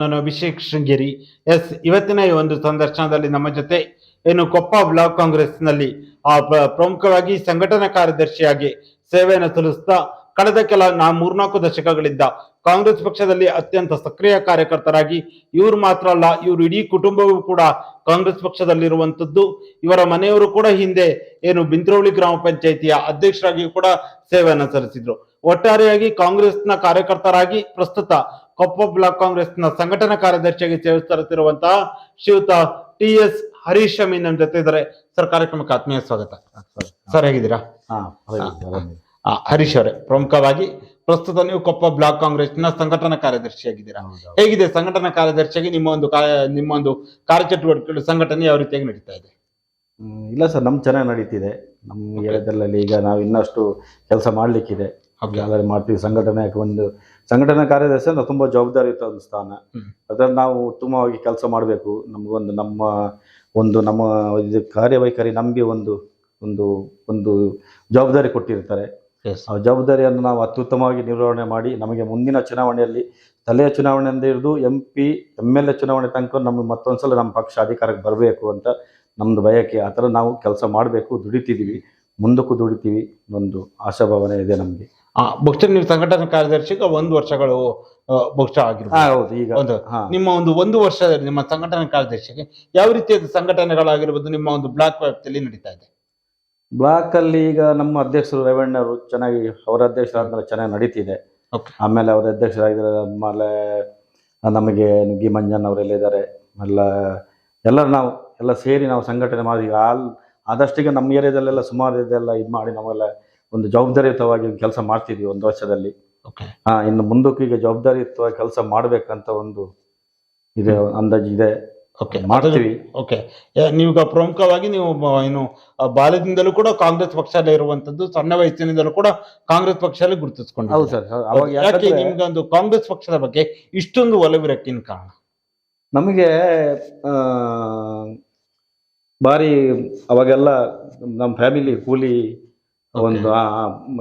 ನಾನು ಅಭಿಷೇಕ್ ಶೃಂಗೇರಿ. ಎಸ್, ಇವತ್ತಿನ ಈ ಒಂದು ಸಂದರ್ಶನದಲ್ಲಿ ನಮ್ಮ ಜೊತೆ ಏನು ಕೊಪ್ಪ ಬ್ಲಾಕ್ ಕಾಂಗ್ರೆಸ್ನಲ್ಲಿ ಆ ಪ್ರ- ಪ್ರಮುಖವಾಗಿ ಸಂಘಟನಾ ಕಾರ್ಯದರ್ಶಿಯಾಗಿ ಸೇವೆಯನ್ನು ಸಲ್ಲಿಸ್ತಾ ಕಳೆದ ಕೆಲ ನಾ, ಮೂರ್ನಾಲ್ಕು ದಶಕಗಳಿಂದ ಕಾಂಗ್ರೆಸ್ ಪಕ್ಷದಲ್ಲಿ ಅತ್ಯಂತ ಸಕ್ರಿಯ ಕಾರ್ಯಕರ್ತರಾಗಿ ಇವರು ಮಾತ್ರ ಅಲ್ಲ, ಇವರು ಇಡೀ ಕುಟುಂಬವೂ ಕೂಡ ಕಾಂಗ್ರೆಸ್ ಪಕ್ಷದಲ್ಲಿರುವಂತದ್ದು ಇವರ ಮನೆಯವರು ಕೂಡ ಹಿಂದೆ ಏನು ಬಿಂದ್ರೋಳಿ ಗ್ರಾಮ ಪಂಚಾಯಿತಿಯ ಅಧ್ಯಕ್ಷರಾಗಿ ಕೂಡ ಸೇವೆಯನ್ನು ಸಲ್ಲಿಸಿದ್ರು. ಒಟ್ಟಾರೆಯಾಗಿ ಕಾಂಗ್ರೆಸ್ನ ಕಾರ್ಯಕರ್ತರಾಗಿ ಪ್ರಸ್ತುತ ಕೊಪ್ಪ ಬ್ಲಾಕ್ ಕಾಂಗ್ರೆಸ್ನ ಸಂಘಟನಾ ಕಾರ್ಯದರ್ಶಿಯಾಗಿ ಸೇವೆ ಸಲ್ಲಿಸಿರುವಂತಹ ಶ್ರೀಯುತ ಟಿ ಎಸ್ ಹರೀಶ್ ಶಮಿ ನಮ್ಮ ಜೊತೆ ಇದ್ದಾರೆ. ಸರ್ ಕಾರ್ಯಕ್ರಮಕ್ಕೆ ಆತ್ಮೀಯ ಸ್ವಾಗತ. ಸರ್ ಹೇಗಿದ್ದೀರಾ? ಹರೀಶ್ ಅವರೇ ಪ್ರಮುಖವಾಗಿ ಪ್ರಸ್ತುತ ನೀವು ಕೊಪ್ಪ ಬ್ಲಾಕ್ ಕಾಂಗ್ರೆಸ್ನ ಸಂಘಟನಾ ಕಾರ್ಯದರ್ಶಿಯಾಗಿದ್ದೀರಾ? ಹೇಗಿದೆ ಸಂಘಟನಾ ಕಾರ್ಯದರ್ಶಿಯಾಗಿ ನಿಮ್ಮ ಒಂದು ನಿಮ್ಮ ಒಂದು ಕಾರ್ಯಚಟುವಟಿಕೆಗಳು ಸಂಘಟನೆ ಯಾವ ರೀತಿಯಾಗಿ ನಡೀತಾ ಇದೆ? ಇಲ್ಲ ಸರ್ ನಮ್ ಚೆನ್ನಾಗಿ ನಡೀತಿದೆ. ನಮ್ಮ ಏರಿಯಾದಲ್ಲಿ ಈಗ ನಾವು ಇನ್ನಷ್ಟು ಕೆಲಸ ಮಾಡ್ಲಿಕ್ಕಿದೆ. ಮಾಡ್ತೀವಿ ಸಂಘಟನೆ ಒಂದು ಸಂಘಟನಾ ಕಾರ್ಯದರ್ಶಿ ಅಂದ್ರೆ ತುಂಬಾ ಜವಾಬ್ದಾರಿಯುತ ಒಂದು ಸ್ಥಾನ. ಅದ್ರಲ್ಲಿ ನಾವು ಉತ್ತಮವಾಗಿ ಕೆಲಸ ಮಾಡಬೇಕು. ನಮಗೊಂದು ನಮ್ಮ ಒಂದು ನಮ್ಮ ಇದು ಕಾರ್ಯವೈಖರಿ ನಮಗೆ ಒಂದು ಒಂದು ಒಂದು ಜವಾಬ್ದಾರಿ ಕೊಟ್ಟಿರ್ತಾರೆ. ಆ ಜವಾಬ್ದಾರಿಯನ್ನು ನಾವು ಅತ್ಯುತ್ತಮವಾಗಿ ನಿರ್ವಹಣೆ ಮಾಡಿ ನಮಗೆ ಮುಂದಿನ ಚುನಾವಣೆಯಲ್ಲಿ ಸ್ಥಳೀಯ ಚುನಾವಣೆಯಿಂದ ಹಿಡಿದು M P M L A ಚುನಾವಣೆ ತನಕ ನಮಗೆ ಮತ್ತೊಂದ್ಸಲ ನಮ್ಮ ಪಕ್ಷ ಅಧಿಕಾರಕ್ಕೆ ಬರಬೇಕು ಅಂತ ನಮ್ದು ಬಯಕೆ. ಆ ಥರ ನಾವು ಕೆಲಸ ಮಾಡಬೇಕು ದುಡಿತಿದ್ದೀವಿ ಮುಂದಕ್ಕೂ ದುಡಿತೀವಿ ಒಂದು ಆಶಾಭಾವನೆ ಇದೆ ನಮಗೆ. ಬಹುಶಃ ನೀವು ಸಂಘಟನಾ ಕಾರ್ಯದರ್ಶಿಗೆ ಒಂದು ವರ್ಷಗಳು ಬಹುಶಃ ಆಗಿರ್ಬೋದು. ಹೌದು ಈಗ ಒಂದು ನಿಮ್ಮ ಒಂದು ಒಂದು ವರ್ಷ ನಿಮ್ಮ ಸಂಘಟನಾ ಕಾರ್ಯದರ್ಶಿಗೆ ಯಾವ ರೀತಿಯ ಸಂಘಟನೆಗಳಾಗಿರ್ಬೋದು ನಿಮ್ಮ ಒಂದು ಬ್ಲಾಕ್ ವ್ಯಾಪ್ತಿಯಲ್ಲಿ ನಡೀತಾ ಇದೆ? ಬ್ಲಾಕ್ ಅಲ್ಲಿ ಈಗ ನಮ್ಮ ಅಧ್ಯಕ್ಷರು ರೇವಣ್ಣ ಅವರು ಚೆನ್ನಾಗಿ ಅವರ ಅಧ್ಯಕ್ಷರಾದ್ಮೇಲೆ ಚೆನ್ನಾಗಿ ನಡೀತಿದೆ. ಆಮೇಲೆ ಅವರ ಅಧ್ಯಕ್ಷರಾಗಿದ್ದಾರೆ ಆಮೇಲೆ ನಮಗೆ ನುಗ್ಗಿ ಮಂಜನ್ ಅವರೆಲ್ಲ ಇದ್ದಾರೆ ಎಲ್ಲ ಎಲ್ಲರೂ ನಾವು ಎಲ್ಲ ಸೇರಿ ನಾವು ಸಂಘಟನೆ ಮಾಡಿ ಆಲ್ ಆದಷ್ಟಿಗೆ ನಮ್ಮ ಏರಿಯಾದಲ್ಲೆಲ್ಲ ಸುಮಾರು ಇದೆಲ್ಲ ಇದು ಮಾಡಿ ನಾವೆಲ್ಲ ಒಂದು ಜವಾಬ್ದಾರಿಯುತವಾಗಿ ಕೆಲಸ ಮಾಡ್ತಿದ್ವಿ ಒಂದು ವರ್ಷದಲ್ಲಿ. ಓಕೆ ಹಾ ಇನ್ನು ಮುಂದಕ್ಕೆ ಈಗ ಜವಾಬ್ದಾರಿಯುತವಾಗಿ ಕೆಲಸ ಮಾಡ್ಬೇಕಂತ ಒಂದು ಇದೆ ಅಂದಾಜು ಇದೆ. ಓಕೆ ಮಾಡ್ತೀವಿ. ಓಕೆ ನೀವೀಗ ಪ್ರಮುಖವಾಗಿ ನೀವು ಬ- ಏನು ಆ, ಬಾಲ್ಯದಿಂದಲೂ ಕೂಡ ಕಾಂಗ್ರೆಸ್ ಪಕ್ಷದಲ್ಲೇ ಇರುವಂತದ್ದು ಸಣ್ಣ ವಯಸ್ಸಿನಿಂದಲೂ ಕೂಡ ಕಾಂಗ್ರೆಸ್ ಪಕ್ಷದಲ್ಲಿ ಹೌದು ಗುರುತಿಸ್ಕೊಂಡು ಸರ್. ಅವಾಗ ಯಾಕೆ ಯಾಕಂದ್ರೆ ನಿಮ್ಗೆ ಒಂದು ಕಾಂಗ್ರೆಸ್ ಪಕ್ಷದ ಬಗ್ಗೆ ಇಷ್ಟೊಂದು ಒಲವಿರಕ್ಕಿನ ಕಾರಣ? ನಮಗೆ ಆ, ಭಾರಿ ಅವಾಗೆಲ್ಲ ನಮ್ಮ ಫ್ಯಾಮಿಲಿ ಕೂಲಿ ಒಂದು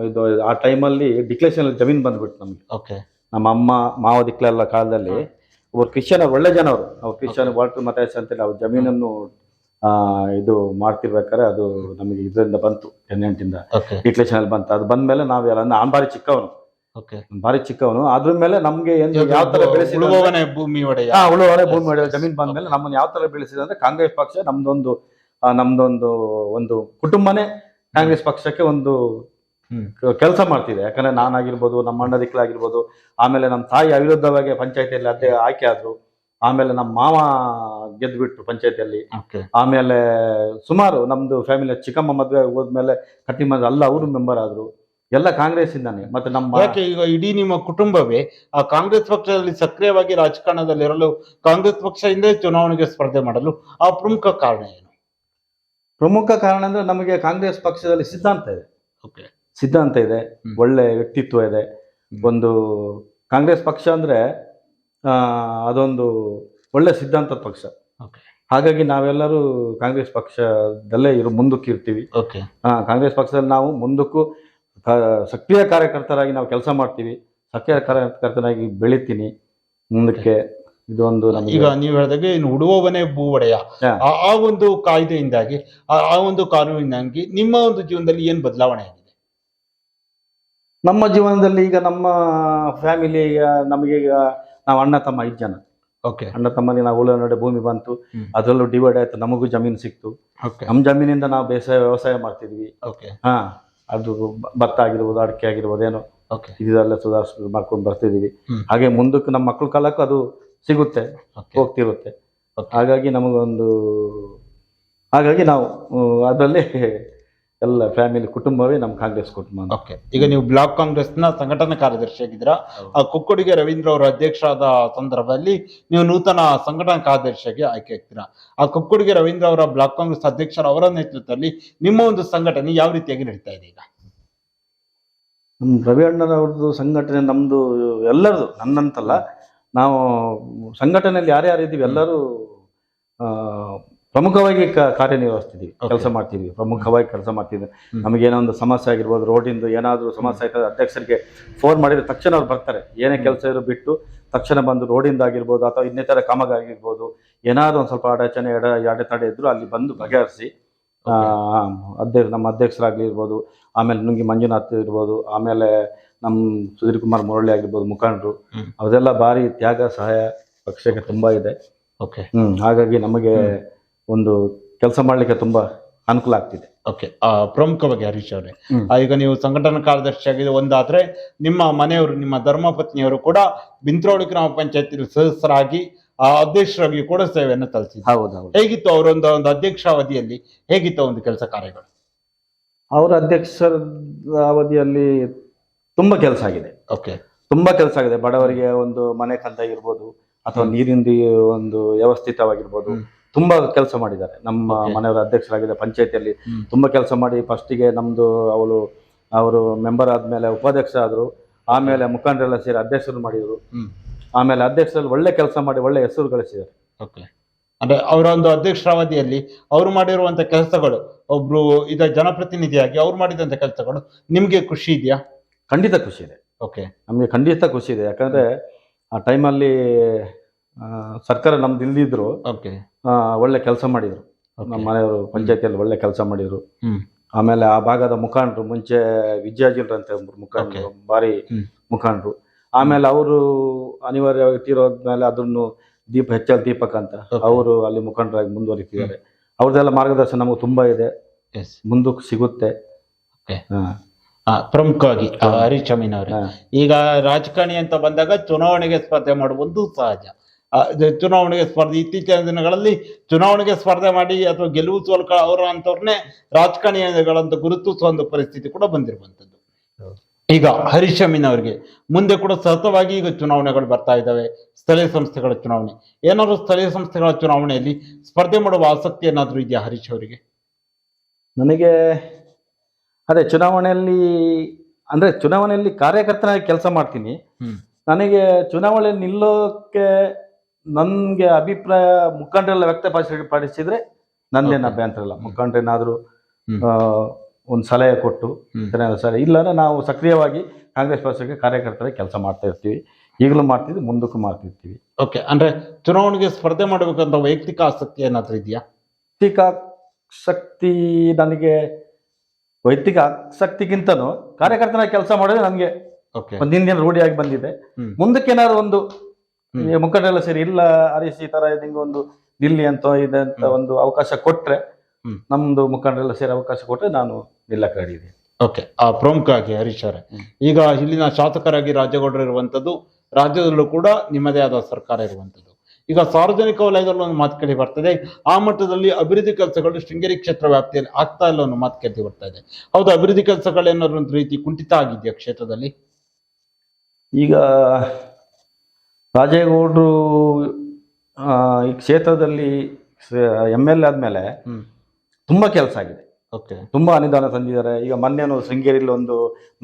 ಇದು ಆ ಟೈಮಲ್ಲಿ ಡಿಕ್ಲೇಷನ್ ಜಮೀನು ಬಂದ್ಬಿಟ್ಟು ನಮಗೆ. ಓಕೆ ನಮ್ಮ ಅಮ್ಮ ಮಾವ ದಿಕ್ಲೆಲ್ಲ ಕಾಲದಲ್ಲಿ ಒಬ್ಬರು ಕ್ರಿಶ್ಚಿಯನ್ ಒಳ್ಳೆ ಜನ ಅವರು ಅವ್ರು ಕ್ರಿಶ್ಚಿಯನ್ ವಾಲ್ಟರ್ ಮತಾಯಸ್ ಅಂತೇಳಿ ಅವ್ರ ಜಮೀನನ್ನು ಇದು ಮಾಡ್ತಿರ್ಬೇಕಾದ್ರೆ ಅದು ನಮಗೆ ಇದರಿಂದ ಬಂತು ಟೆನೆಂಟಿಂದ ಡಿಕ್ಲೇಷನ್ ಅಲ್ಲಿ ಬಂತು. ಅದು ಬಂದ್ಮೇಲೆ ಎಲ್ಲ ನಾನು ಬಾರಿ ಚಿಕ್ಕವನು. ಭಾರಿ ಚಿಕ್ಕವನು. ಅದ್ರ ಮೇಲೆ ನಮ್ಗೆ ಏನು ಯಾವ ತರ ಬೆಳೆಸಿದ ಭೂಮಿ ಒಡೆಯ. ಆ ಉಳುವರೆ ಭೂಮಿ ಒಡೆಯ. ಜಮೀನ್ ಬಂದ್ಮೇಲೆ ನಮ್ಮನ್ನ ಯಾವ ತರ ಬೆಳೆಸಿದ್ರೆ ಅಂದ್ರೆ ಕಾಂಗ್ರೆಸ್ ಪಕ್ಷ ನಮ್ದೊಂದು ನಮ್ದೊಂದು ಒಂದು ಕುಟುಂಬನೇ ಕಾಂಗ್ರೆಸ್ ಪಕ್ಷಕ್ಕೆ ಒಂದು ಕೆಲಸ ಮಾಡ್ತಿದೆ. ಯಾಕಂದ್ರೆ ನಾನಾಗಿರ್ಬೋದು ನಮ್ಮ ಅಣ್ಣ ದಿಕ್ಲಾಗಿರ್ಬೋದು ಆಮೇಲೆ ನಮ್ಮ ತಾಯಿ ಅವಿರುದ್ಧವಾಗಿ ಪಂಚಾಯತಿಯಲ್ಲಿ ಅದೇ ಆಯ್ಕೆ ಆದ್ರು ಆಮೇಲೆ ನಮ್ಮ ಮಾವ ಗೆದ್ಬಿಟ್ರು ಪಂಚಾಯತಿಯಲ್ಲಿ. ಆಮೇಲೆ ಸುಮಾರು ನಮ್ದು ಫ್ಯಾಮಿಲಿ ಚಿಕ್ಕಮ್ಮ ಮದ್ವೆ ಹೋದ್ಮೇಲೆ ಕಟ್ಟಿ ಮದ್ವೆ ಅಲ್ಲ ಅವರು ಮೆಂಬರ್ ಆದ್ರು. ಎಲ್ಲ ಕಾಂಗ್ರೆಸ್ ಇಂದಾನೆ. ಮತ್ತೆ ನಮ್ಮ ಯಾಕೆ ಈಗ ಇಡೀ ನಿಮ್ಮ ಕುಟುಂಬವೇ ಆ ಕಾಂಗ್ರೆಸ್ ಪಕ್ಷದಲ್ಲಿ ಸಕ್ರಿಯವಾಗಿ ರಾಜಕಾರಣದಲ್ಲಿರಲು ಕಾಂಗ್ರೆಸ್ ಪಕ್ಷದಿಂದ ಚುನಾವಣೆಗೆ ಸ್ಪರ್ಧೆ ಮಾಡಲು ಆ ಪ್ರಮುಖ ಕಾರಣ ಏನು? ಪ್ರಮುಖ ಕಾರಣ ಅಂದ್ರೆ ನಮಗೆ ಕಾಂಗ್ರೆಸ್ ಪಕ್ಷದಲ್ಲಿ ಸಿದ್ಧಾಂತ ಇದೆ. ಓಕೆ. ಸಿದ್ಧಾಂತ ಇದೆ. ಒಳ್ಳೆ ವ್ಯಕ್ತಿತ್ವ ಇದೆ. ಒಂದು ಕಾಂಗ್ರೆಸ್ ಪಕ್ಷ ಅಂದ್ರೆ ಅದೊಂದು ಒಳ್ಳೆ ಸಿದ್ಧಾಂತ ಪಕ್ಷ. ಓಕೆ. ಹಾಗಾಗಿ ನಾವೆಲ್ಲರೂ ಕಾಂಗ್ರೆಸ್ ಪಕ್ಷದಲ್ಲೇ ಇರೋ ಮುಂದಕ್ಕೆ ಇರ್ತೀವಿ ಕಾಂಗ್ರೆಸ್ ಪಕ್ಷದಲ್ಲಿ ನಾವು ಮುಂದಕ್ಕೂ ಸಕ್ರಿಯ ಕಾರ್ಯಕರ್ತರಾಗಿ ನಾವು ಕೆಲಸ ಮಾಡ್ತೀವಿ. ಸಕ್ರಿಯ ಕಾರ್ಯಕರ್ತನಾಗಿ ಬೆಳಿತೀನಿ. ಮುಂದಕ್ಕೆ ಇದೊಂದು ಈಗ ನೀವು ಹೇಳಿದಾಗ ಇನ್ನು ಉಡುವವನೇ ಭೂ ಒಡೆಯ ಆ ಒಂದು ಕಾಯ್ದೆಯಿಂದಾಗಿ ಆ ಒಂದು ಕಾನೂನಿನಾಗಿ ನಿಮ್ಮ ಒಂದು ಜೀವನದಲ್ಲಿ ಏನ್ ಬದಲಾವಣೆ ಆಗಿದೆ? ನಮ್ಮ ಜೀವನದಲ್ಲಿ ಈಗ ನಮ್ಮ ಫ್ಯಾಮಿಲಿ ನಮಗೆ ಈಗ ನಾವು ಅಣ್ಣ ತಮ್ಮ ಐದು ಜನ. ಓಕೆ. ಅಣ್ಣ ತಮ್ಮಲ್ಲಿ ನಾವು ಉಳ ನಡೆ ಭೂಮಿ ಬಂತು. ಅದರಲ್ಲೂ ಡಿವೈಡ್ ಆಯ್ತು ನಮಗೂ ಜಮೀನು ಸಿಕ್ತು. ಓಕೆ. ನಮ್ಮ ಜಮೀನಿಂದ ನಾವು ಬೇಸಾಯ ವ್ಯವಸಾಯ ಮಾಡ್ತಿದ್ವಿ. ಓಕೆ. ಹಾ ಅದು ಭತ್ತ ಆಗಿರ್ಬೋದು ಅಡಿಕೆ ಆಗಿರ್ಬೋದು ಏನೋ ಓಕೆ. ಇದೆಲ್ಲ ಸುಧಾರಿಸ್ ಮಾಡ್ಕೊಂಡು ಬರ್ತಿದೀವಿ ಹಾಗೆ ಮುಂದಕ್ಕೆ ನಮ್ಮ ಮಕ್ಕಳ ಕಾಲಕ್ಕೂ ಅದು ಸಿಗುತ್ತೆ ಹೋಗ್ತಿರುತ್ತೆ. ಹಾಗಾಗಿ ನಮಗೊಂದು ಹಾಗಾಗಿ ನಾವು ಅದರಲ್ಲಿ ಎಲ್ಲ ಫ್ಯಾಮಿಲಿ ಕುಟುಂಬವೇ ನಮ್ಮ ಕಾಂಗ್ರೆಸ್ ಕುಟುಂಬ ಓಕೆ ಈಗ ನೀವು ಬ್ಲಾಕ್ ಕಾಂಗ್ರೆಸ್ನ ಸಂಘಟನಾ ಕಾರ್ಯದರ್ಶಿಯಾಗಿದ್ದೀರಾ ಆ ಕುಕ್ಕುಡಿಗೆ ರವೀಂದ್ರ ಅವರು ಅಧ್ಯಕ್ಷರಾದ ಸಂದರ್ಭದಲ್ಲಿ ನೀವು ನೂತನ ಸಂಘಟನಾ ಕಾರ್ಯದರ್ಶಿಯಾಗಿ ಆಯ್ಕೆ ಆಗ್ತೀರಾ? ಆ ಕುಕ್ಕುಡಿಗೆ ರವೀಂದ್ರ ಅವರ ಬ್ಲಾಕ್ ಕಾಂಗ್ರೆಸ್ ಅಧ್ಯಕ್ಷರ ಅವರ ನೇತೃತ್ವದಲ್ಲಿ ನಿಮ್ಮ ಒಂದು ಸಂಘಟನೆ ಯಾವ ರೀತಿಯಾಗಿ ನಡೀತಾ ಇದೆ ಈಗ? ನಮ್ಮ ರವಿ ಅಣ್ಣನವ್ರದ್ದು ಸಂಘಟನೆ ನಮ್ದು ಎಲ್ಲರದು ನನ್ನಂತಲ್ಲ. ನಾವು ಸಂಘಟನೆಯಲ್ಲಿ ಯಾರ್ಯಾರು ಇದ್ದೀವಿ ಎಲ್ಲರೂ ಆ, ಪ್ರಮುಖವಾಗಿ ಕಾರ್ಯನಿರ್ವಹಿಸ್ತಿದ್ದೀವಿ ಕೆಲಸ ಮಾಡ್ತಿದ್ವಿ ಪ್ರಮುಖವಾಗಿ ಕೆಲಸ ಮಾಡ್ತಿದ್ವಿ ನಮಗೆ ನಮಗೇನೋ ಒಂದು ಸಮಸ್ಯೆ ಆಗಿರ್ಬೋದು ರೋಡಿಂದು ಏನಾದರೂ ಸಮಸ್ಯೆ ಆಯ್ತದೆ ಅಧ್ಯಕ್ಷರಿಗೆ ಫೋನ್ ಮಾಡಿದ್ರೆ ತಕ್ಷಣ ಅವ್ರು ಬರ್ತಾರೆ. ಏನೇ ಕೆಲಸ ಇರೋ ಬಿಟ್ಟು ತಕ್ಷಣ ಬಂದು ರೋಡಿಂದ ಆಗಿರ್ಬೋದು ಅಥವಾ ಇನ್ನಿತರ ಕಾಮಗಾರಿ ಏನಾದರೂ ಏನಾದ್ರು ಒಂದು ಸ್ವಲ್ಪ ಅಡಚಣೆ ಎಡ ಅಡೆತಡೆ ಇದ್ರು ಅಲ್ಲಿ ಬಂದು ಬಗೆಹರಿಸಿ ಆ, ಅಧ್ಯಕ್ಷ ನಮ್ಮ ಅಧ್ಯಕ್ಷರಾಗ್ಲಿ ಇರ್ಬೋದು ಆಮೇಲೆ ನುಂಗಿ ಮಂಜುನಾಥ್ ಇರ್ಬೋದು ಆಮೇಲೆ ನಮ್ಮ ಸುಧೀರ್ ಕುಮಾರ್ ಮುರಳಿ ಆಗಿರ್ಬೋದು ಮುಖಂಡರು. ಅವರೆಲ್ಲ ಭಾರಿ ತ್ಯಾಗ ಸಹಾಯ ಪಕ್ಷಕ್ಕೆ ತುಂಬಾ ಇದೆ. ಓಕೆ. ಹ್ಮ್ ಹಾಗಾಗಿ ನಮಗೆ ಒಂದು ಕೆಲಸ ಮಾಡ್ಲಿಕ್ಕೆ ತುಂಬಾ ಅನುಕೂಲ ಆಗ್ತಿದೆ. ಓಕೆ. ಆ, ಪ್ರಮುಖವಾಗಿ ಹರೀಶ್ ಅವರೇ. ಈಗ ನೀವು ಸಂಘಟನಾ ಕಾರ್ಯದರ್ಶಿಯಾಗಿದೆ ಒಂದಾದ್ರೆ ನಿಮ್ಮ ಮನೆಯವರು ನಿಮ್ಮ ಧರ್ಮಪತ್ನಿಯವರು ಕೂಡ ಬಿಂತ್ರೋಳಿ ಗ್ರಾಮ ಪಂಚಾಯತ್ ಸದಸ್ಯರಾಗಿ ಆ ಅಧ್ಯಕ್ಷರಾಗಿ ಕೂಡ ಸೇವೆಯನ್ನು ಸಲ್ಲಿಸಿದ್ರು ಹೌದೌದು ಹೇಗಿತ್ತು ಅವರೊಂದು ಒಂದು ಅಧ್ಯಕ್ಷ ಅವಧಿಯಲ್ಲಿ? ಹೇಗಿತ್ತು ಒಂದು ಕೆಲಸ ಕಾರ್ಯಗಳು? ಅವರ ಅಧ್ಯಕ್ಷರ ಅವಧಿಯಲ್ಲಿ ತುಂಬಾ ಕೆಲಸ ಆಗಿದೆ. ಓಕೆ. ತುಂಬಾ ಕೆಲಸ ಆಗಿದೆ. ಬಡವರಿಗೆ ಒಂದು ಮನೆ ಕಂತ ಇರ್ಬೋದು ಅಥವಾ ನೀರಿಂದು ಒಂದು ವ್ಯವಸ್ಥಿತವಾಗಿರ್ಬೋದು ತುಂಬಾ ಕೆಲಸ ಮಾಡಿದ್ದಾರೆ. ನಮ್ಮ ಮನೆಯವರ ಅಧ್ಯಕ್ಷರಾಗಿದೆ ಪಂಚಾಯತಿಯಲ್ಲಿ ತುಂಬಾ ಕೆಲಸ ಮಾಡಿ ಫಸ್ಟಿಗೆ ನಮ್ದು ಅವಳು ಅವರು ಮೆಂಬರ್ ಆದ್ಮೇಲೆ ಉಪಾಧ್ಯಕ್ಷ ಆದ್ರು. ಆಮೇಲೆ ಮುಖಂಡರೆಲ್ಲ ಸೇರಿ ಅಧ್ಯಕ್ಷರು ಮಾಡಿದ್ರು. ಆಮೇಲೆ ಅಧ್ಯಕ್ಷರಲ್ಲಿ ಒಳ್ಳೆ ಕೆಲಸ ಮಾಡಿ ಒಳ್ಳೆ ಹೆಸರು ಗಳಿಸಿದ್ದಾರೆ. ಓಕೆ. ಅಂದ್ರೆ ಅವರ ಒಂದು ಅಧ್ಯಕ್ಷರ ಅವಧಿಯಲ್ಲಿ ಅವ್ರು ಮಾಡಿರುವಂತ ಕೆಲಸಗಳು ಒಬ್ರು ಇದ ಜನಪ್ರತಿನಿಧಿಯಾಗಿ ಅವ್ರು ಮಾಡಿದಂತ ಕೆಲಸಗಳು ನಿಮ್ಗೆ ಖುಷಿ ಇದೆಯಾ? ಖಂಡಿತ ಖುಷಿ ಇದೆ. ಓಕೆ ನಮಗೆ ಖಂಡಿತ ಖುಷಿ ಇದೆ. ಯಾಕಂದ್ರೆ ಆ ಟೈಮಲ್ಲಿ ಸರ್ಕಾರ ನಮ್ದು ಇಲ್ದಿದ್ರು ಓಕೆ ಒಳ್ಳೆ ಕೆಲಸ ಮಾಡಿದರು. ನಮ್ಮ ಮನೆಯವರು ಪಂಚಾಯತಿಯಲ್ಲಿ ಒಳ್ಳೆ ಕೆಲಸ ಮಾಡಿದ್ರು. ಆಮೇಲೆ ಆ ಭಾಗದ ಮುಖಂಡರು ಮುಂಚೆ ವಿಜಯಾಜಿಲ್ ಅಂತ ಒಬ್ರು ಮುಖಂಡರು ಭಾರಿ. ಮುಖಂಡರು. ಆಮೇಲೆ ಅವರು ಅನಿವಾರ್ಯವಾಗಿ ತೀರೋದ್ಮೇಲೆ ಅದನ್ನು ದೀಪ ಹೆಚ್ಚಲ್ ದೀಪಕ್ ಅಂತ ಅವರು ಅಲ್ಲಿ ಮುಖಂಡರಾಗಿ ಮುಂದುವರಿತಿದ್ದಾರೆ. ಅವ್ರದ್ದೆಲ್ಲ ಮಾರ್ಗದರ್ಶನ ನಮಗೆ ತುಂಬಾ ಇದೆ. ಮುಂದಕ್ಕೆ ಸಿಗುತ್ತೆ. ಹಾ. ಪ್ರಮುಖವಾಗಿ ಹರೀಶ್ ಅವರೇ ಈಗ ರಾಜಕಾರಣಿ ಅಂತ ಬಂದಾಗ ಚುನಾವಣೆಗೆ ಸ್ಪರ್ಧೆ ಮಾಡುವುದು ಸಹಜ. ಚುನಾವಣೆಗೆ ಸ್ಪರ್ಧೆ ಇತ್ತೀಚಿನ ದಿನಗಳಲ್ಲಿ ಚುನಾವಣೆಗೆ ಸ್ಪರ್ಧೆ ಮಾಡಿ ಅಥವಾ ಗೆಲುವು ಸೋಲ್ಕ ಅವರು ಅಂತವ್ರನ್ನೇ ರಾಜಕಾರಣಿಗಳಂತ ಗುರುತಿಸುವ ಒಂದು ಪರಿಸ್ಥಿತಿ ಕೂಡ ಬಂದಿರುವಂತದ್ದು ಈಗ ಹರೀಶ್ ಅಮೀನ್ ಅವರಿಗೆ ಮುಂದೆ ಕೂಡ ಸತತವಾಗಿ ಈಗ ಚುನಾವಣೆಗಳು ಬರ್ತಾ ಇದ್ದಾವೆ ಸ್ಥಳೀಯ ಸಂಸ್ಥೆಗಳ ಚುನಾವಣೆ. ಏನಾದ್ರು ಸ್ಥಳೀಯ ಸಂಸ್ಥೆಗಳ ಚುನಾವಣೆಯಲ್ಲಿ ಸ್ಪರ್ಧೆ ಮಾಡುವ ಆಸಕ್ತಿ ಏನಾದ್ರು ಇದೆಯಾ ಹರೀಶ್ ಅವರಿಗೆ? ನನಗೆ ಅದೇ ಚುನಾವಣೆಯಲ್ಲಿ ಅಂದ್ರೆ ಚುನಾವಣೆಯಲ್ಲಿ ಕಾರ್ಯಕರ್ತನಾಗಿ ಕೆಲಸ ಮಾಡ್ತೀನಿ. ನನಗೆ ಚುನಾವಣೆ ನಿಲ್ಲೋಕೆ ನನ್ಗೆ ಅಭಿಪ್ರಾಯ ಮುಖಂಡರೆಲ್ಲ ವ್ಯಕ್ತಪಡಿಸಿ ಪಡಿಸಿದ್ರೆ ನಂದೇನು. ಅಭ್ಯಂತರ ಇಲ್ಲ ಮುಖಂಡರೇನಾದ್ರು ಒಂದು ಸಲಹೆ ಕೊಟ್ಟು ಸರಿ ಇಲ್ಲಾಂದ್ರೆ ನಾವು ಸಕ್ರಿಯವಾಗಿ ಕಾಂಗ್ರೆಸ್ ಪಕ್ಷಕ್ಕೆ ಕಾರ್ಯಕರ್ತರಾಗಿ ಕೆಲಸ ಮಾಡ್ತಾ ಇರ್ತೀವಿ. ಈಗಲೂ ಮಾಡ್ತಿದ್ವಿ ಮುಂದಕ್ಕೂ ಮಾಡ್ತಿರ್ತೀವಿ. ಓಕೆ ಅಂದ್ರೆ ಚುನಾವಣೆಗೆ ಸ್ಪರ್ಧೆ ಮಾಡಬೇಕಂತ ವೈಯಕ್ತಿಕ ಆಸಕ್ತಿ ಏನಾದ್ರೂ ಇದೆಯಾ? ವೈಯಕ್ತಿಕ ಶಕ್ತಿ ನನಗೆ ವೈಯಕ್ತಿಕ ಆಸಕ್ತಿಗಿಂತನೂ ಕಾರ್ಯಕರ್ತನ ಕೆಲಸ ಮಾಡಿದ್ರೆ ನನಗೆ ಒಂದು ಒಂದಿನ ದಿನ ರೂಢಿಯಾಗಿ ಬಂದಿದೆ. ಮುಂದಕ್ಕೆ ಏನಾದ್ರು ಒಂದು ಮುಖಂಡರೆಲ್ಲ ಸೇರಿ ಇಲ್ಲ ಹರೀಶ್ ಈ ತರ ನಿಂಗೆ ಒಂದು ನಿಲ್ಲಿ ಅಂತ ಇದೆ ಅಂತ ಒಂದು ಅವಕಾಶ ಕೊಟ್ರೆ. ನಮ್ದು ಮುಖಂಡರೆಲ್ಲ ಸೇರಿ ಅವಕಾಶ ಕೊಟ್ರೆ ನಾನು ನಿಲ್ಲಕ್ಕೆ ರೆಡಿ ಓಕೆ ಆ ಪ್ರಮುಖವಾಗಿ ಹರೀಶ್ ಅವರೇ ಈಗ ಇಲ್ಲಿನ ಶಾಸಕರಾಗಿ ರಾಜ್ಯಗೌಡರು ಇರುವಂತದ್ದು ರಾಜ್ಯದಲ್ಲೂ ಕೂಡ ನಿಮ್ಮದೇ ಆದ ಸರ್ಕಾರ ಇರುವಂತದ್ದು ಈಗ ಸಾರ್ವಜನಿಕ ವಲಯದಲ್ಲಿ ಒಂದು ಮಾತು ಕೇಳಿ ಬರ್ತದೆ. ಆ ಮಟ್ಟದಲ್ಲಿ ಅಭಿವೃದ್ಧಿ ಕೆಲಸಗಳು ಶೃಂಗೇರಿ ಕ್ಷೇತ್ರ ವ್ಯಾಪ್ತಿಯಲ್ಲಿ ಆಗ್ತಾ ಇಲ್ಲ ಅನ್ನೋ ಮಾತು ಕೇಳಿ ಬರ್ತಾ ಇದೆ. ಹೌದು ಅಭಿವೃದ್ಧಿ ಕೆಲಸಗಳು ಏನಾದ್ರು ಒಂದು ರೀತಿ ಕುಂಠಿತ ಆಗಿದೆಯಾ ಕ್ಷೇತ್ರದಲ್ಲಿ? ಈಗ ರಾಜೇಗೌಡರು ಈ ಕ್ಷೇತ್ರದಲ್ಲಿ ಎಂ ಎಲ್ ಎ ಆದ್ಮೇಲೆ ತುಂಬ ತುಂಬಾ ಕೆಲಸ ಆಗಿದೆ. ಓಕೆ. ತುಂಬಾ ಅನುದಾನ ತಂದಿದ್ದಾರೆ. ಈಗ ಮೊನ್ನೆನೂ ಶೃಂಗೇರಿಲಿ ಒಂದು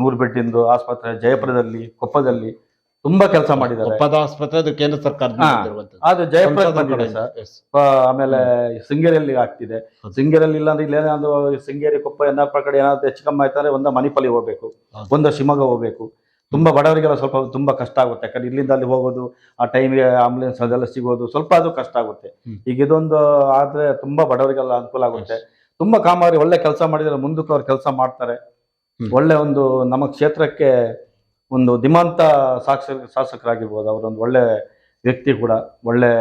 ನೂರು ಬೆಡ್ಡಿಂದು ಆಸ್ಪತ್ರೆ ಜಯಪುರದಲ್ಲಿ ಕೊಪ್ಪದಲ್ಲಿ ತುಂಬಾ ಕೆಲಸ ಮಾಡಿದ್ದಾರೆ. ಒಪ್ಪದ ಆಸ್ಪತ್ರೆ ಅದು ಕೇಂದ್ರ ಸರ್ಕಾರದ. ಅದು ಜಯಪುರ ಸಂಸದರ ಬಂದಿದೆ ಕಡೆಯಿಂದ. ಸರ್. Yes. ಆಮೇಲೆ ಸಿಂಗೇರಿಯಲ್ಲಿ ಆಗ್ತಿದೆ. ಸಿಂಗೇರಿಯಲ್ಲಿ ಇಲ್ಲ ಅಂದ್ರೆ ಇಲ್ಲೇನಾದ್ರು ಸಿಂಗೇರಿ ಕೊಪ್ಪ ಎನ್ನಾಪುರ ಕಡೆ ಏನಾದ್ರು ಹೆಚ್ಚು ಕಮ್ಮಿ ಆಯ್ತಾರೆ ಒಂದ ಮಣಿಪಾಲಿ ಹೋಗ್ಬೇಕು. ಒಂದ ಶಿವಮೊಗ್ಗ ಹೋಗ್ಬೇಕು. ತುಂಬಾ ಬಡವರಿಗೆಲ್ಲ ಸ್ವಲ್ಪ ತುಂಬಾ ಕಷ್ಟ ಆಗುತ್ತೆ. ಯಾಕಂದ್ರೆ ಇಲ್ಲಿಂದ ಅಲ್ಲಿ ಹೋಗೋದು ಆ ಟೈಮ್ಗೆ ಆಂಬುಲೆನ್ಸ್ ಅದೆಲ್ಲ ಸಿಗೋದು ಸ್ವಲ್ಪ ಅದು ಕಷ್ಟ ಆಗುತ್ತೆ. ಈಗ ಇದೊಂದು ಆದ್ರೆ ತುಂಬಾ ಬಡವರಿಗೆಲ್ಲ ಅನುಕೂಲ ಆಗುತ್ತೆ. ತುಂಬಾ ಕಾಮಗಾರಿ ಒಳ್ಳೆ ಕೆಲಸ ಮಾಡಿದ್ರೆ ಮುಂದಕ್ಕೆ ಅವ್ರು ಕೆಲಸ ಮಾಡ್ತಾರೆ. ಒಳ್ಳೆ ಒಂದು ನಮ್ಮ ಕ್ಷೇತ್ರಕ್ಕೆ ಒಂದು ಧಿಮಾಂತ ಸಾಕ್ಷ ಶಾಸಕರಾಗಿರ್ಬೋದು. ಅವರೊಂದು ಒಳ್ಳೆ ವ್ಯಕ್ತಿ ಕೂಡ. ಒಳ್ಳೆ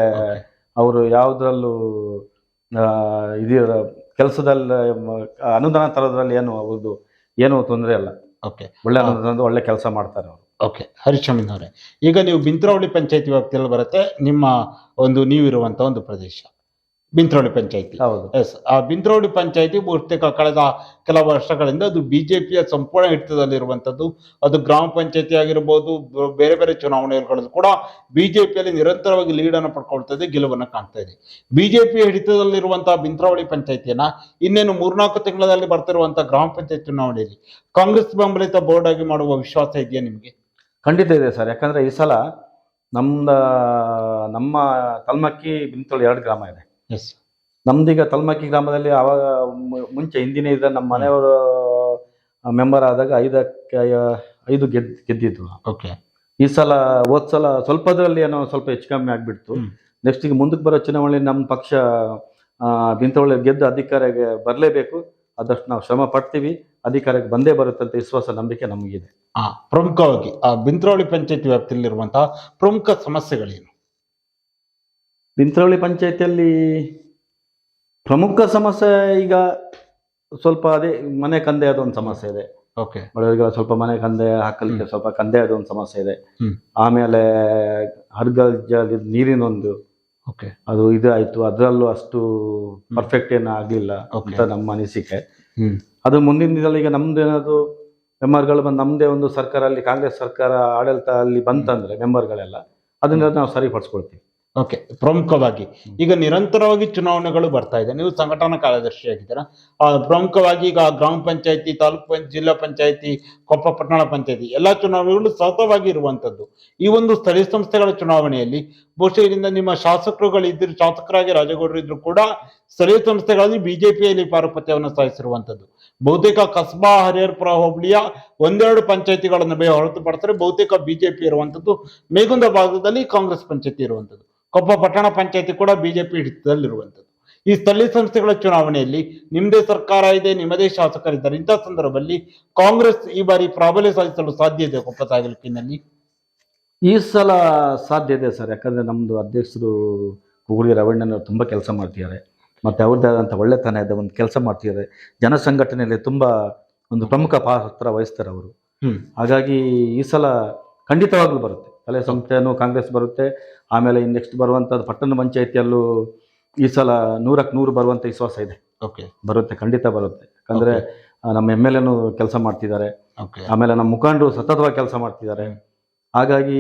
ಅವರು ಯಾವುದ್ರಲ್ಲೂ ಇದು ಕೆಲಸದಲ್ಲಿ ಅನುದಾನ ತರೋದ್ರಲ್ಲಿ ಏನು ಅವ್ರದ್ದು ಏನು ತೊಂದರೆ ಇಲ್ಲ. ಓಕೆ. ಒಳ್ಳೆ ಅನುದಾನದ ಅನುದಾನ ಒಳ್ಳೆ ಕೆಲಸ ಮಾಡ್ತಾರೆ ಅವರು. ಓಕೆ. ಹರಿಶಮೀನ್ ಅವರೇ ಈಗ ನೀವು ಬಿಂತ್ರವಳ್ಳಿ ಪಂಚಾಯತಿ ವ್ಯಾಪ್ತಿಯಲ್ಲಿ ಬರುತ್ತೆ. ನಿಮ್ಮ ಒಂದು ನೀವಿರುವಂಥ ಒಂದು ಪ್ರದೇಶ. ಬಿಂತ್ರವಳ್ಳಿ ಪಂಚಾಯಿತಿ. ಹೌದು. ಎಸ್ ಆ ಬಿಂತ್ರೋಡಿ ಪಂಚಾಯಿತಿ ಬಹುತೇಕ ಕಳೆದ ಕೆಲ ವರ್ಷಗಳಿಂದ ಅದು ಬಿಜೆಪಿಯ ಸಂಪೂರ್ಣ ಹಿಡಿತದಲ್ಲಿರುವಂತದ್ದು ಅದು ಗ್ರಾಮ ಪಂಚಾಯಿತಿ ಆಗಿರ್ಬೋದು ಬೇರೆ ಬೇರೆ ಚುನಾವಣೆಗಳಲ್ಲೂ ಕೂಡ ಬಿಜೆಪಿಯಲ್ಲಿ ನಿರಂತರವಾಗಿ ಲೀಡನ್ನು ಅನ್ನು ಪಡ್ಕೊಳ್ತಾ ಗೆಲುವನ್ನು ಕಾಣ್ತಾ ಇದೆ. ಬಿಜೆಪಿ ಹಿಡಿತದಲ್ಲಿರುವಂತಹ ಬಿಂತ್ರವಳಿ ಪಂಚಾಯತಿಯನ್ನ ಇನ್ನೇನು ಮೂರ್ನಾಲ್ಕು ತಿಂಗಳಲ್ಲಿ ಬರ್ತಿರುವಂತಹ ಗ್ರಾಮ ಪಂಚಾಯತ್ ಚುನಾವಣೆಯಲ್ಲಿ ಕಾಂಗ್ರೆಸ್ ಬೆಂಬಲಿತ ಬೋರ್ಡ್ ಆಗಿ ಮಾಡುವ ವಿಶ್ವಾಸ ಇದೆಯಾ ನಿಮಗೆ? ಖಂಡಿತ ಇದೆ ಸರ್. ಯಾಕಂದ್ರೆ ಈ ಸಲ ನಮ್ದ ನಮ್ಮ ಕಲ್ಮಕ್ಕಿ ಬಿಂತೋಳಿ ಎರಡು ಗ್ರಾಮ ಇದೆ. ಎಸ್ ನಮ್ದೀಗ ತಲ್ಮಕ್ಕಿ ಗ್ರಾಮದಲ್ಲಿ ಅವಾಗ ಮುಂಚೆ ಹಿಂದಿನ ಇದ್ದ ನಮ್ಮ ಮನೆಯವರು ಮೆಂಬರ್ ಆದಾಗ ಐದಕ್ಕೆ ಐದು ಗೆದ್ ಗೆದ್ದಿದ್ರು. ಓಕೆ ಈ ಸಲ ಹೋದ್ ಸಲ ಸ್ವಲ್ಪದ್ರಲ್ಲಿ ಏನೋ ಸ್ವಲ್ಪ ಹೆಚ್ಚು ಕಮ್ಮಿ ಆಗ್ಬಿಡ್ತು. ನೆಕ್ಸ್ಟ್ ಈಗ ಮುಂದಕ್ಕೆ ಬರೋ ಚುನಾವಣೆ ನಮ್ಮ ಪಕ್ಷ ಬಿಂತವಳ್ಳಿ ಗೆದ್ದು ಅಧಿಕಾರಕ್ಕೆ ಬರಲೇಬೇಕು. ಆದಷ್ಟು ನಾವು ಶ್ರಮ ಪಡ್ತೀವಿ. ಅಧಿಕಾರಕ್ಕೆ ಬಂದೇ ಬರುತ್ತೆ ಅಂತ ವಿಶ್ವಾಸ ನಂಬಿಕೆ ನಮಗಿದೆ. ಆ ಪ್ರಮುಖವಾಗಿ ಆ ಬಿಂತ್ರವಳ್ಳಿ ಪಂಚಾಯತಿ ವ್ಯಾಪ್ತಿಯಲ್ಲಿರುವಂತಹ ಪ್ರಮುಖ ಸಮಸ್ಯೆಗಳೇನು? ಬಿಂತ್ರವಳ್ಳಿ ಪಂಚಾಯತಿಯಲ್ಲಿ ಪ್ರಮುಖ ಸಮಸ್ಯೆ ಈಗ ಸ್ವಲ್ಪ ಅದೇ ಮನೆ ಕಂದೆ ಆದ ಒಂದು ಸಮಸ್ಯೆ ಇದೆ. ಓಕೆ. ಬಡವರಿಗೆಲ್ಲ ಸ್ವಲ್ಪ ಮನೆ ಕಂದೆ ಹಾಕಲಿಕ್ಕೆ ಸ್ವಲ್ಪ ಕಂದೆ ಆದ ಒಂದು ಸಮಸ್ಯೆ ಇದೆ. ಆಮೇಲೆ ಹರ್ಗಲ್ ನೀರಿನೊಂದು. ನೀರಿನ ಒಂದು ಓಕೆ. ಅದು ಇದು ಆಯ್ತು. ಅದರಲ್ಲೂ ಅಷ್ಟು ಪರ್ಫೆಕ್ಟ್ ಏನು ಆಗ್ಲಿಲ್ಲ. ಅಂತ ನಮ್ಮ ಅನಿಸಿಕೆ. ಅದು ಮುಂದಿನ ದಿನದಲ್ಲಿ ಈಗ ನಮ್ದು ಏನಾದ್ರು ಮೆಂಬರ್ಗಳು ಬಂದು ನಮ್ದೇ ಒಂದು ಸರ್ಕಾರ ಅಲ್ಲಿ ಕಾಂಗ್ರೆಸ್ ಸರ್ಕಾರ ಆಡಳಿತ ಅಲ್ಲಿ ಬಂತಂದ್ರೆ ಮೆಂಬರ್ಗಳೆಲ್ಲ ಅದನ್ನ ನಾವು ಸರಿಪಡಿಸ್ಕೊಳ್ತೀವಿ. ಓಕೆ ಪ್ರಮುಖವಾಗಿ. ಈಗ ನಿರಂತರವಾಗಿ ಚುನಾವಣೆಗಳು ಬರ್ತಾ ಇದೆ. ನೀವು ಸಂಘಟನಾ ಕಾರ್ಯದರ್ಶಿ ಆಗಿದ್ದೀರಾ. ಪ್ರಮುಖವಾಗಿ ಈಗ ಗ್ರಾಮ ಪಂಚಾಯತಿ ತಾಲೂಕು ಪಂಚ ಜಿಲ್ಲಾ ಪಂಚಾಯತಿ ಕೊಪ್ಪ ಪಟ್ಟಣ ಪಂಚಾಯತಿ ಎಲ್ಲ ಚುನಾವಣೆಗಳು ಸತತವಾಗಿ ಇರುವಂತದ್ದು ಈ ಒಂದು ಸ್ಥಳೀಯ ಸಂಸ್ಥೆಗಳ ಚುನಾವಣೆಯಲ್ಲಿ ಬಹುಶಃ ಇದರಿಂದ ನಿಮ್ಮ ಶಾಸಕರುಗಳು ಇದ್ರು ಶಾಸಕರಾಗಿ ರಾಜಗೌಡರು ಇದ್ರು ಕೂಡ ಸ್ಥಳೀಯ ಸಂಸ್ಥೆಗಳಲ್ಲಿ ಬಿಜೆಪಿಯಲ್ಲಿ ಪಾರುಪತ್ಯವನ್ನು ಸಾಧಿಸಿರುವಂತದ್ದು ಬಹುತೇಕ ಕಸ್ಬಾ ಹರಿಹರಪುರ ಹೋಬಳಿಯ ಒಂದೆರಡು ಪಂಚಾಯತಿಗಳನ್ನು ಹೊರತುಪಡಿಸಿದ್ರೆ ಬಹುತೇಕ ಬಿಜೆಪಿ ಇರುವಂತದ್ದು ಮೇಗುಂದ ಭಾಗದಲ್ಲಿ ಕಾಂಗ್ರೆಸ್ ಪಂಚಾಯತಿ ಇರುವಂತದ್ದು ಕೊಪ್ಪ ಪಟ್ಟಣ ಪಂಚಾಯತಿ ಕೂಡ ಬಿಜೆಪಿ ಹಿಡಿತದಲ್ಲಿರುವಂತದ್ದು ಈ ಸ್ಥಳೀಯ ಸಂಸ್ಥೆಗಳ ಚುನಾವಣೆಯಲ್ಲಿ ನಿಮ್ಮದೇ ಸರ್ಕಾರ ಇದೆ ನಿಮ್ಮದೇ ಶಾಸಕರಿದ್ದಾರೆ. ಇಂಥ ಸಂದರ್ಭದಲ್ಲಿ ಕಾಂಗ್ರೆಸ್ ಈ ಬಾರಿ ಪ್ರಾಬಲ್ಯ ಸಾಧಿಸಲು ಸಾಧ್ಯ ಇದೆ ಕೊಪ್ಪ ತಾಲೂಕಿನಲ್ಲಿ? ಈ ಸಲ ಸಾಧ್ಯ ಇದೆ ಸರ್. ಯಾಕಂದ್ರೆ ನಮ್ಮದು ಅಧ್ಯಕ್ಷರು ಕುಗುಳಿ ರವಣ್ಣನವರು ತುಂಬಾ ಕೆಲಸ ಮಾಡ್ತಿದ್ದಾರೆ. ಮತ್ತೆ ಅವ್ರದ್ದೇ ಆದಂಥ ಒಳ್ಳೆತನ ಇದೆ ಒಂದು ಕೆಲಸ ಮಾಡ್ತಿದ್ದಾರೆ. ಜನಸಂಘಟನೆಯಲ್ಲಿ ತುಂಬ ತುಂಬಾ ಒಂದು ಪ್ರಮುಖ ಪಾತ್ರ ವಹಿಸ್ತಾರೆ ಅವರು. ಹ್ಮ್. ಹಾಗಾಗಿ ಈ ಸಲ ಖಂಡಿತವಾಗ್ಲೂ ಬರುತ್ತೆ. ತಲೆ ಸಂಸ್ಥೆಯೂ ಕಾಂಗ್ರೆಸ್ ಬರುತ್ತೆ. ಆಮೇಲೆ ನೆಕ್ಸ್ಟ್ ಬರುವಂಥದ್ದು ಪಟ್ಟಣ ಪಂಚಾಯತಿಯಲ್ಲೂ ಈ ಸಲ ನೂರಕ್ಕೆ ನೂರು ಬರುವಂಥ ವಿಶ್ವಾಸ ಇದೆ. ಓಕೆ ಬರುತ್ತೆ ಖಂಡಿತ ಬರುತ್ತೆ. ಯಾಕಂದರೆ ನಮ್ಮ ಎಂ ಎಲ್ ಎನೂ ಕೆಲಸ ಮಾಡ್ತಿದ್ದಾರೆ. ಓಕೆ ಆಮೇಲೆ ನಮ್ಮ ಮುಖಂಡರು ಸತತವಾಗಿ ಕೆಲಸ ಮಾಡ್ತಿದ್ದಾರೆ. ಹಾಗಾಗಿ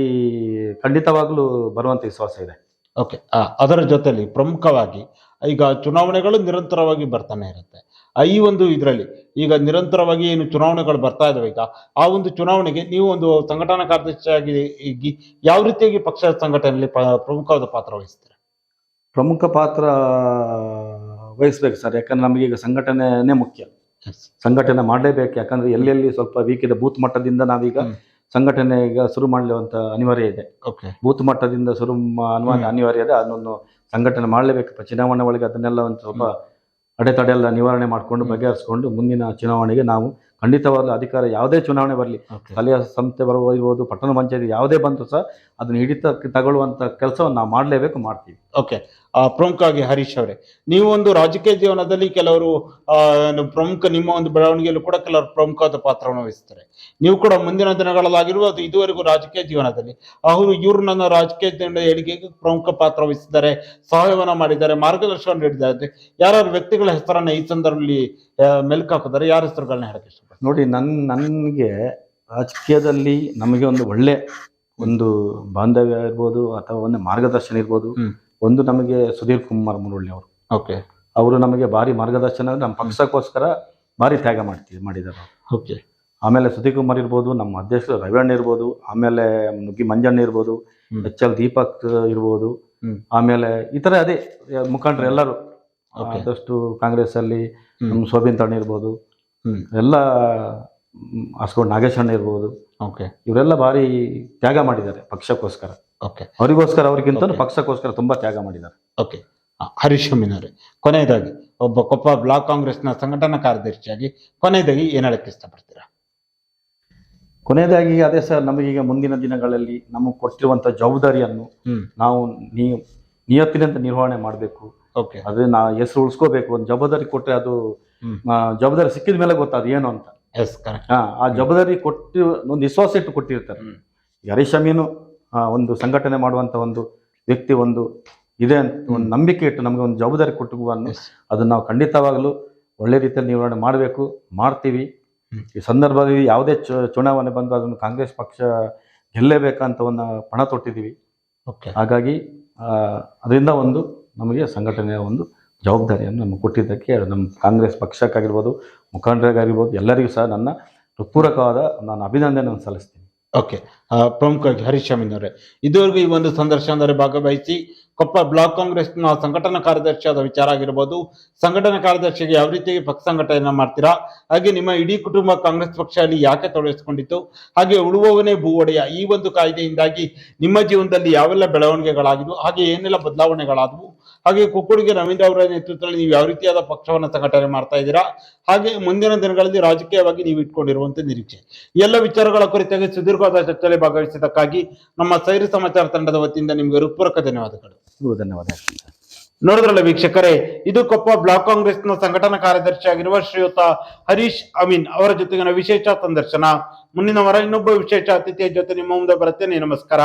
ಖಂಡಿತವಾಗ್ಲೂ ಬರುವಂಥ ವಿಶ್ವಾಸ ಇದೆ. ಓಕೆ ಅದರ ಜೊತೆಯಲ್ಲಿ ಪ್ರಮುಖವಾಗಿ ಈಗ ಚುನಾವಣೆಗಳು ನಿರಂತರವಾಗಿ ಬರ್ತಾನೆ ಇರುತ್ತೆ. ಈ ಒಂದು ಇದರಲ್ಲಿ ಈಗ ನಿರಂತರವಾಗಿ ಏನು ಚುನಾವಣೆಗಳು ಬರ್ತಾ ಇದಾವೆ ಈಗ ಆ ಒಂದು ಚುನಾವಣೆಗೆ ನೀವು ಒಂದು ಸಂಘಟನಾ ಕಾರ್ಯದರ್ಶಿಯಾಗಿ ಯಾವ ರೀತಿಯಾಗಿ ಪಕ್ಷ ಸಂಘಟನೆಯಲ್ಲಿ ಪ್ರಮುಖವಾದ ಪಾತ್ರ ವಹಿಸ್ತೀರಾ? ಪ್ರಮುಖ ಪಾತ್ರ ವಹಿಸ್ಬೇಕು ಸರ್ ಯಾಕಂದ್ರೆ ನಮಗೆ ಈಗ ಸಂಘಟನೆನೇ ಮುಖ್ಯ. ಸಂಘಟನೆ ಮಾಡಲೇಬೇಕು ಯಾಕಂದ್ರೆ ಎಲ್ಲೆಲ್ಲಿ ಸ್ವಲ್ಪ ವೀಕ್ ಇದೆ ಬೂತ್ ಮಟ್ಟದಿಂದ ನಾವೀಗ. ಸಂಘಟನೆ ಈಗ ಶುರು ಮಾಡುವಂತ ಅನಿವಾರ್ಯ ಇದೆ. ಓಕೆ ಬೂತ್ ಮಟ್ಟದಿಂದ ಶುರು ಅನಿವಾರ್ಯ ಇದೆ ಅದನ್ನು ಸಂಘಟನೆ ಮಾಡಲೇಬೇಕು ಚುನಾವಣೆ ಒಳಗೆ ಅದನ್ನೆಲ್ಲ ಒಂದು ಸ್ವಲ್ಪ ಅಡೆತಡೆ ಎಲ್ಲ ನಿವಾರಣೆ ಮಾಡಿಕೊಂಡು. ಬಗೆಹರಿಸ್ಕೊಂಡು ಮುಂದಿನ ಚುನಾವಣೆಗೆ ನಾವು ಖಂಡಿತವಾಗ್ಲೂ ಅಧಿಕಾರ ಯಾವುದೇ ಚುನಾವಣೆ ಬರಲಿ ಸ್ಥಳೀಯ ಸಂಸ್ಥೆ ಬರಬಹುದು ಪಟ್ಟಣ ಪಂಚಾಯತಿ ಯಾವುದೇ ಬಂತು ಸಹ ಅದನ್ನ ಹಿಡಿತ ತಗೊಳ್ಳುವಂಥ ಕೆಲಸವನ್ನು ನಾವು ಮಾಡಲೇಬೇಕು ಮಾಡ್ತೀವಿ. ಓಕೆ ಆ, ಪ್ರಮುಖವಾಗಿ ಹರೀಶ್ ಅವರೇ ನೀವು ಒಂದು ರಾಜಕೀಯ ಜೀವನದಲ್ಲಿ ಕೆಲವರು ಪ್ರಮುಖ ನಿಮ್ಮ ಒಂದು ಬೆಳವಣಿಗೆಯಲ್ಲೂ ಕೂಡ ಕೆಲವರು ಪ್ರಮುಖವಾದ ಪಾತ್ರವನ್ನು ವಹಿಸ್ತಾರೆ. ನೀವು ಕೂಡ ಮುಂದಿನ ದಿನಗಳಲ್ಲಾಗಿರ್ಬೋದು ಇದುವರೆಗೂ ರಾಜಕೀಯ ಜೀವನದಲ್ಲಿ. ಅವರು ಇವರು ನನ್ನ ರಾಜಕೀಯ ಜೀವನದ ಏಳಿಗೆಗೆ ಪ್ರಮುಖ ಪಾತ್ರ ವಹಿಸಿದ್ದಾರೆ ಸಹಾಯವನ್ನು ಮಾಡಿದ್ದಾರೆ ಮಾರ್ಗದರ್ಶನ ನೀಡಿದ್ದಾರೆ. ಯಾರ್ಯಾರು ವ್ಯಕ್ತಿಗಳ ಹೆಸರನ್ನ ಈ ಸಂದರ್ಭದಲ್ಲಿ ಆ, ಮೆಲುಕು ಹಾಕಿದ್ದಾರೆ ಯಾರ ಹೆಸರುಗಳನ್ನ ಹೇಳಕ್ಕೆ ಇಷ್ಟಪಡ್ತಾರೆ? ನೋಡಿ ನನ್ನ ನನಗೆ ರಾಜಕೀಯದಲ್ಲಿ ನಮಗೆ ಒಂದು ಒಳ್ಳೆ ಒಂದು ಬಾಂಧವ್ಯ ಇರ್ಬೋದು ಅಥವಾ ಒಂದು ಮಾರ್ಗದರ್ಶನ ಇರ್ಬೋದು. ಒಂದು ನಮಗೆ ಸುಧೀರ್ ಕುಮಾರ್ ಮುರುಳ್ಳಿ ಅವರು. ಓಕೆ. ಅವರು ನಮಗೆ ಭಾರಿ ಮಾರ್ಗದರ್ಶನ ನಮ್ಮ ಪಕ್ಷಕ್ಕೋಸ್ಕರ ಭಾರಿ ತ್ಯಾಗ ಮಾಡ್ತೀವಿ ಮಾಡಿದ್ದಾರೆ ಓಕೆ. ಆಮೇಲೆ ಸುಧೀರ್ ಕುಮಾರ್ ಇರ್ಬೋದು ನಮ್ಮ ಅಧ್ಯಕ್ಷರು ರವಿಯಣ್ಣ ಇರ್ಬೋದು ಆಮೇಲೆ ನುಗ್ಗಿ ಮಂಜಣ್ಣ ಇರ್ಬೋದು. ಎಚ್ ಎಲ್ ದೀಪಕ್ ಇರ್ಬೋದು ಆಮೇಲೆ ಈ ತರ ಅದೇ ಮುಖಂಡರು ಎಲ್ಲರೂ. ಆದಷ್ಟು ಕಾಂಗ್ರೆಸ್ ಅಲ್ಲಿ. ನಮ್ಮ ಶೋಭಿನ್ ತಣ್ಣ ಇರ್ಬೋದು. ಎಲ್ಲ ಹಸ್ಕೊಂಡು ನಾಗೇಶ್ ಅಣ್ಣ ಇರ್ಬೋದು. ಓಕೆ ಇವರೆಲ್ಲ ಭಾರಿ ತ್ಯಾಗ ಮಾಡಿದ್ದಾರೆ ಪಕ್ಷಕ್ಕೋಸ್ಕರ. ಓಕೆ ಅವರಿಗೋಸ್ಕರ ಅವ್ರಿಗಿಂತ ಪಕ್ಷಕ್ಕೋಸ್ಕರ ತುಂಬಾ ತ್ಯಾಗ ಮಾಡಿದ್ದಾರೆ. ಓಕೆ ಹರೀಶ್ ಹುಮ್ಮಿನವರೇ ಕೊನೆಯದಾಗಿ ಒಬ್ಬ ಕೊಪ್ಪ ಬ್ಲಾಕ್ ಕಾಂಗ್ರೆಸ್ನ ಸಂಘಟನಾ ಕಾರ್ಯದರ್ಶಿಯಾಗಿ ಕೊನೆಯದಾಗಿ ಏನು ಹೇಳಕ್ಕೆ ಇಷ್ಟಪಡ್ತೀರಾ? ಕೊನೆಯದಾಗಿ ಅದೇ ಸರ್ ನಮಗೀಗ ಮುಂದಿನ ದಿನಗಳಲ್ಲಿ ನಮಗೆ ಕೊಟ್ಟಿರುವಂತ ಜವಾಬ್ದಾರಿಯನ್ನು ನಾವು ನೀ ನಿಯತ್ತಿನಂತೆ ನಿರ್ವಹಣೆ ಮಾಡಬೇಕು. ಓಕೆ ಅದೇ ನಾ ಹೆಸರು ಉಳಿಸ್ಕೋಬೇಕು. ಒಂದು ಜವಾಬ್ದಾರಿ ಕೊಟ್ಟರೆ ಅದು ಜವಾಬ್ದಾರಿ ಸಿಕ್ಕಿದ ಮೇಲೆ ಗೊತ್ತಾದ ಏನು ಅಂತ. ಆ, ಆ ಜವಾಬ್ದಾರಿ ಕೊಟ್ಟು ಒಂದು ವಿಶ್ವಾಸ ಇಟ್ಟು ಕೊಟ್ಟಿರ್ತಾರೆ. ಹ್ಮ್. ಈಗ ಹರೀಶ್ ಅಮೀನು ಆ, ಒಂದು ಸಂಘಟನೆ ಮಾಡುವಂತ ಒಂದು ವ್ಯಕ್ತಿ ಒಂದು ಇದೆ ಅಂತ ಒಂದು ನಂಬಿಕೆ ಇಟ್ಟು ನಮಗೆ ಒಂದು ಜವಾಬ್ದಾರಿ ಕೊಟ್ಟು ಅನ್ನು ಅದನ್ನ ನಾವು ಖಂಡಿತವಾಗಲೂ ಒಳ್ಳೆ ರೀತಿಯಲ್ಲಿ ನಿರ್ವಹಣೆ ಮಾಡಬೇಕು ಮಾಡ್ತೀವಿ. ಈ ಸಂದರ್ಭದಲ್ಲಿ ಯಾವುದೇ ಚು- ಚುನಾವಣೆ ಬಂದು ಅದನ್ನು ಕಾಂಗ್ರೆಸ್ ಪಕ್ಷ ಗೆಲ್ಲೇಬೇಕಂತ ಒಂದು ಪಣ ತೊಟ್ಟಿದ್ದೀವಿ. ಓಕೆ ಹಾಗಾಗಿ ಅದರಿಂದ ಒಂದು ನಮಗೆ ಸಂಘಟನೆಯ ಒಂದು ಜವಾಬ್ದಾರಿಯನ್ನು ನಮಗೆ ಕೊಟ್ಟಿದ್ದಕ್ಕೆ ನಮ್ಮ ಕಾಂಗ್ರೆಸ್ ಪಕ್ಷಕ್ಕಾಗಿರ್ಬೋದು, ಮುಖಂಡರಿಗಾಗಿರ್ಬೋದು, ಎಲ್ಲರಿಗೂ ಸಹ ನನ್ನ ಹೃತ್ಪೂರ್ವಕವಾದ ನಾನು ಅಭಿನಂದನೆಯನ್ನು ಸಲ್ಲಿಸ್ತೀನಿ. ಓಕೆ ಪ್ರಮುಖವಾಗಿ ಹರೀಶ್ ಅವರೇ ಇದುವರೆಗೂ ಈ ಒಂದು ಸಂದರ್ಶನದಲ್ಲಿ ಭಾಗವಹಿಸಿ ಕೊಪ್ಪ ಬ್ಲಾಕ್ ಕಾಂಗ್ರೆಸ್ನ ಸಂಘಟನಾ ಕಾರ್ಯದರ್ಶಿಯಾದ ವಿಚಾರ ಆಗಿರ್ಬೋದು. ಸಂಘಟನಾ ಕಾರ್ಯದರ್ಶಿಗೆ ಯಾವ ರೀತಿ ಪಕ್ಷ ಸಂಘಟನೆಯನ್ನು ಮಾಡ್ತೀರಾ? ಹಾಗೆ ನಿಮ್ಮ ಇಡೀ ಕುಟುಂಬ ಕಾಂಗ್ರೆಸ್ ಪಕ್ಷ ಅಲ್ಲಿ ಯಾಕೆ ತೊಡಗಿಸಿಕೊಂಡಿತ್ತು? ಹಾಗೆ ಉಳುವವನೇ ಭೂ ಒಡೆಯ ಈ ಒಂದು ಕಾಯ್ದೆಯಿಂದಾಗಿ ನಿಮ್ಮ ಜೀವನದಲ್ಲಿ ಯಾವೆಲ್ಲ ಬೆಳವಣಿಗೆಗಳಾಗಿದ್ವು? ಹಾಗೆ ಏನೆಲ್ಲ ಬದಲಾವಣೆಗಳಾದವು? ಹಾಗೆ ಕುಕ್ಕುಡಿಗೆ ರವೀಂದ್ರ ಅವರ ನೇತೃತ್ವದಲ್ಲಿ ನೀವು ಯಾವ ರೀತಿಯಾದ ಪಕ್ಷವನ್ನ ಸಂಘಟನೆ ಮಾಡ್ತಾ ಇದ್ದೀರಾ? ಹಾಗೆ ಮುಂದಿನ ದಿನಗಳಲ್ಲಿ ರಾಜಕೀಯವಾಗಿ ನೀವು ಇಟ್ಕೊಂಡಿರುವಂತ ನಿರೀಕ್ಷೆ. ಎಲ್ಲ ವಿಚಾರಗಳ ಕುರಿತಾಗಿ ಸುದೀರ್ಘವಾದ ಚರ್ಚೆಯಲ್ಲಿ ಭಾಗವಹಿಸಿದ್ದಕ್ಕಾಗಿ ನಮ್ಮ ಸೈರಿ ಸಮಾಚಾರ ತಂಡದ ವತಿಯಿಂದ ನಿಮಗೆ ಹೃತ್ಪೂರ್ವಕ ಧನ್ಯವಾದಗಳು. ಧನ್ಯವಾದ ನೋಡಿದ್ರಲ್ಲ ವೀಕ್ಷಕರೇ ಇದು ಕೊಪ್ಪ ಬ್ಲಾಕ್ ಕಾಂಗ್ರೆಸ್ನ ಸಂಘಟನಾ ಕಾರ್ಯದರ್ಶಿ ಆಗಿರುವ ಶ್ರೀಯುತ ಹರೀಶ್ ಅಮೀನ್ ಅವರ ಜೊತೆಗಿನ ವಿಶೇಷ ಸಂದರ್ಶನ. ಮುಂದಿನ ವಾರ ಇನ್ನೊಬ್ಬ ವಿಶೇಷ ಅತಿಥಿಯ ಜೊತೆ ನಿಮ್ಮ ಮುಂದೆ ಬರುತ್ತೇನೆ. ನಮಸ್ಕಾರ.